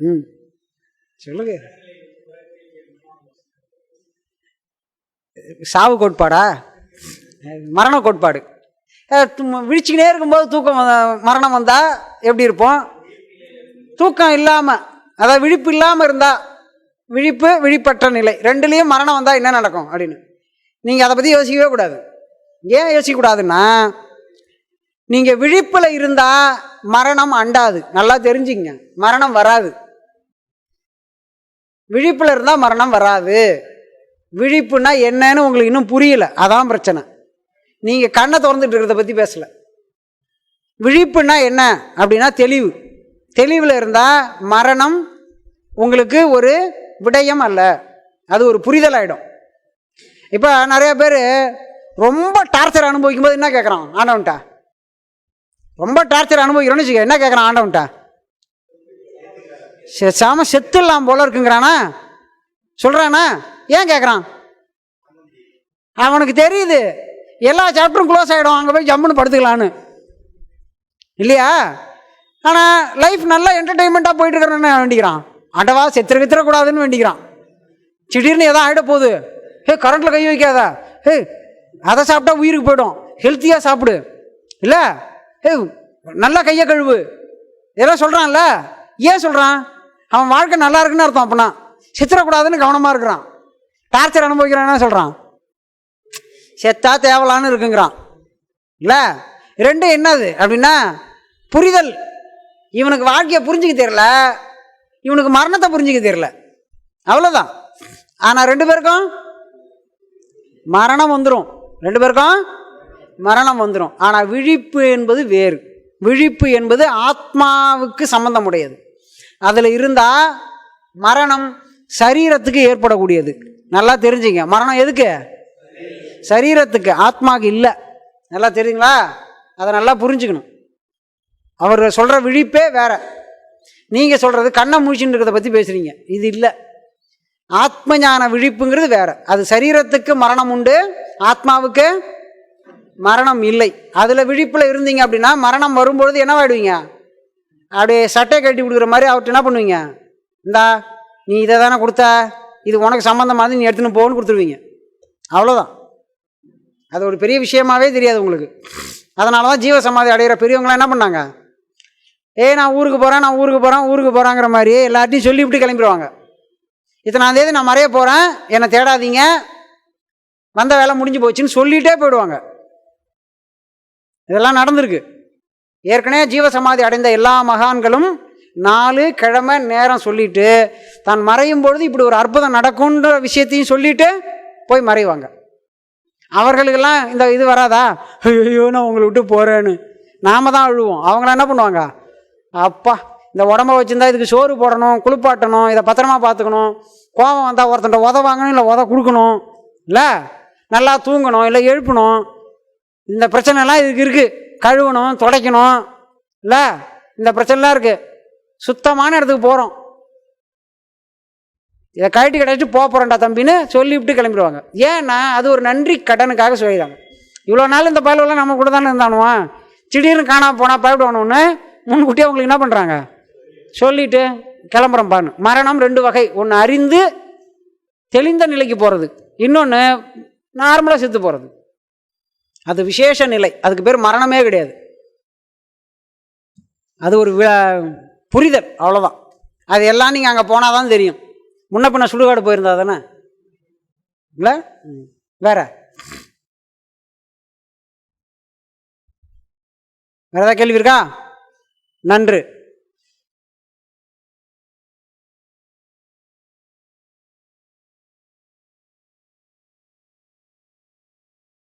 ம். சொல்லுங்க. சாவு கோட்பாடா? மரண கோட்பாடு. விழிச்சுக்கினே இருக்கும்போது தூக்கம் மரணம் வந்தால் எப்படி இருப்போம்? தூக்கம் இல்லாமல் அதாவது விழிப்பு இல்லாமல் இருந்தால் விழிப்பு விழிப்பற்ற நிலை. ரெண்டுலேயும் மரணம் வந்தால் என்ன நடக்கும் அப்படின்னு. நீங்கள் அதை பற்றி யோசிக்கவே கூடாது. ஏன் யோசிக்கக்கூடாதுன்னா நீங்கள் விழிப்பில் இருந்தால் மரணம் அண்டாது. நல்லா தெரிஞ்சுங்க. மரணம் வராது. விழிப்பில் இருந்தால் மரணம் வராது. விழிப்புனா என்னன்னு உங்களுக்கு இன்னும் புரியல. அதான் பிரச்சனை. நீங்கள் கண்ணை திறந்துட்டு இருக்கிறத பற்றி பேசலை. விழிப்புனா என்ன அப்படின்னா தெளிவு. தெளிவில் இருந்தால் மரணம் உங்களுக்கு ஒரு விடயம் அல்ல. அது ஒரு புரிதல் ஆகிடும் இப்போ நிறைய பேர் ரொம்ப டார்ச்சர் அனுபவிக்கும் போது என்ன கேட்குறான் ஆண்டவன்ட்டா. ரொம்ப டார்ச்சர் அனுபவிக்கிறோன்னு வச்சுக்க என்ன கேட்குறான் ஆண்டவன்ட்ட? சாம செத்துடலாம் போல இருக்குங்கிறானா? சொல்கிறானா ஏன் கேட்குறான் அவனுக்கு தெரியுது. எல்லா சாப்டரும் க்ளோஸ் ஆகிடும் அங்கே போய் ஜம்முன்னு படுத்துக்கலான்னு இல்லையா? ஆனால் லைஃப் நல்லா என்டர்டெயின்மெண்ட்டாக போயிட்டு இருக்கிறேன்னு வேண்டிக்கிறான். அடவா செத்துற வித்துறக்கூடாதுன்னு வேண்டிக்கிறான். திடீர்னு எதாவது ஆகிட போகுது. ஹே கரண்ட்டில் கை வைக்காதா. ஹே அதை சாப்பிட்டா உயிருக்கு போயிடும். ஹெல்த்தியாக சாப்பிடு. இல்லை? ஹே நல்லா கையை கழுவு. இதெல்லாம் சொல்கிறான்ல ஏன் சொல்கிறான் அவன் வாழ்க்கை நல்லா இருக்குன்னு அர்த்தம் அப்படின்னா சித்திரக்கூடாதுன்னு கவனமாக இருக்கிறான். டார்ச்சர் அனுபவிக்கிறான் சொல்கிறான் செத்தா தேவலான்னு இருக்குங்கிறான். இல்லை? ரெண்டும் என்னது? அப்படின்னா புரிதல். இவனுக்கு வாழ்க்கையை புரிஞ்சுக்க தெரியல. இவனுக்கு மரணத்தை புரிஞ்சுக்க தெரியல. அவ்வளோதான் ஆனால் ரெண்டு பேருக்கும் மரணம் வந்துடும் ரெண்டு பேருக்கும் மரணம் வந்துடும் ஆனால் விழிப்பு என்பது வேறு. விழிப்பு என்பது ஆத்மாவுக்கு சம்பந்தமுடையது. அதில் இருந்தால் மரணம் சரீரத்துக்கு ஏற்படக்கூடியது. நல்லா தெரிஞ்சுங்க. மரணம் எதுக்கு? சரீரத்துக்கு. ஆத்மாவுக்கு இல்லை. நல்லா தெரியுங்களா அதை நல்லா புரிஞ்சுக்கணும். அவர் சொல்கிற விழிப்பே வேற. நீங்கள் சொல்கிறது கண்ணை மூழ்கின்னு இருக்கிறத பற்றி பேசுகிறீங்க இது இல்லை. ஆத்ம ஞான விழிப்புங்கிறது வேற. அது சரீரத்துக்கு மரணம் உண்டு ஆத்மாவுக்கு மரணம் இல்லை. அதில் விழிப்பில் இருந்தீங்க அப்படின்னா மரணம் வரும்பொழுது என்னவாயிடுவீங்க? அப்படியே சட்டையை கட்டி கொடுக்குற மாதிரி அவர்கிட்ட என்ன பண்ணுவீங்க? இந்தா நீ இதை தானே கொடுத்த? இது உனக்கு சம்மந்தமாக நீ எடுத்துன்னு போகணும்னு கொடுத்துருவீங்க. அவ்வளோதான் அது ஒரு பெரிய விஷயமாவே தெரியாது உங்களுக்கு. அதனால தான் ஜீவ சமாதி அடைகிற பெரியவங்களாம் என்ன பண்ணாங்க? ஏ நான் ஊருக்கு போகிறேன் நான் ஊருக்கு போகிறேன் ஊருக்கு போகிறாங்கிற மாதிரி எல்லார்ட்டையும் சொல்லிவிட்டு கிளம்பிடுவாங்க. இத்தனாந்தேதி நான் மறைய போகிறேன் என்னை தேடாதீங்க. வந்த வேலை முடிஞ்சு போச்சுன்னு சொல்லிகிட்டே போயிடுவாங்க. இதெல்லாம் நடந்திருக்கு. ஏற்கனவே ஜீவசமாதி அடைந்த எல்லா மகான்களும் நாலு கிழமை நேரம் சொல்லிட்டு தான் மறையும் பொழுது இப்படி ஒரு அற்புதம் நடக்கும்ன்ற விஷயத்தையும் சொல்லிட்டு போய் மறைவாங்க. அவர்களுக்கெல்லாம் இந்த இது வராதா? ஐயோ நான் உங்களை விட்டு போகிறேன்னு நாம தான் அழுவோம். அவங்களாம் என்ன பண்ணுவாங்க? அப்பா இந்த உடம்ப வச்சுருந்தா இதுக்கு சோறு போடணும் குளிப்பாட்டணும் இதை பத்திரமா பார்த்துக்கணும். கோபம் வந்தால் ஒருத்தன்ட்ட உத வாங்கணும் இல்லை உத கொடுக்கணும். இல்லை நல்லா தூங்கணும் இல்லை எழுப்பணும். இந்த பிரச்சனைலாம் இதுக்கு இருக்குது கழுவணும் துடைக்கணும். இல்லை இந்த பிரச்சனைலாம் இருக்குது சுத்தமான இடத்துக்கு போகிறோம் இதை கழட்டி கழிச்சு போக போகிறேன்டா தம்பின்னு சொல்லிவிட்டு கிளம்பிடுவாங்க. ஏன்னா அது ஒரு நன்றி கடனுக்காக சொல்லிடுறாங்க. இவ்வளோ நாள் இந்த பயலுவெல்லாம் நம்ம கூட தானே இருந்தானுவான் திடீர்னு காணாமல் போனால் பயப்படுவானு முன்கூட்டி அவங்களுக்கு என்ன பண்ணுறாங்க சொல்லிட்டு கிளம்புறோம் பான்னு மரணம் ரெண்டு வகை. ஒன்று அறிந்து தெளிந்த நிலைக்கு போகிறது இன்னொன்று நார்மலாக செத்து போகிறது அது விசேஷ நிலை. அதுக்கு பேர் மரணமே கிடையாது. அது ஒரு புரிதல் அவ்வளோதான் அது எல்லாம் நீங்கள் அங்கே போனால் தான் தெரியும். முன்ன பின்ன சுடுகாடு போயிருந்தா தானே? இல்லை? வேற? வேறு ஏதாவது கேள்வி இருக்கா? நன்று.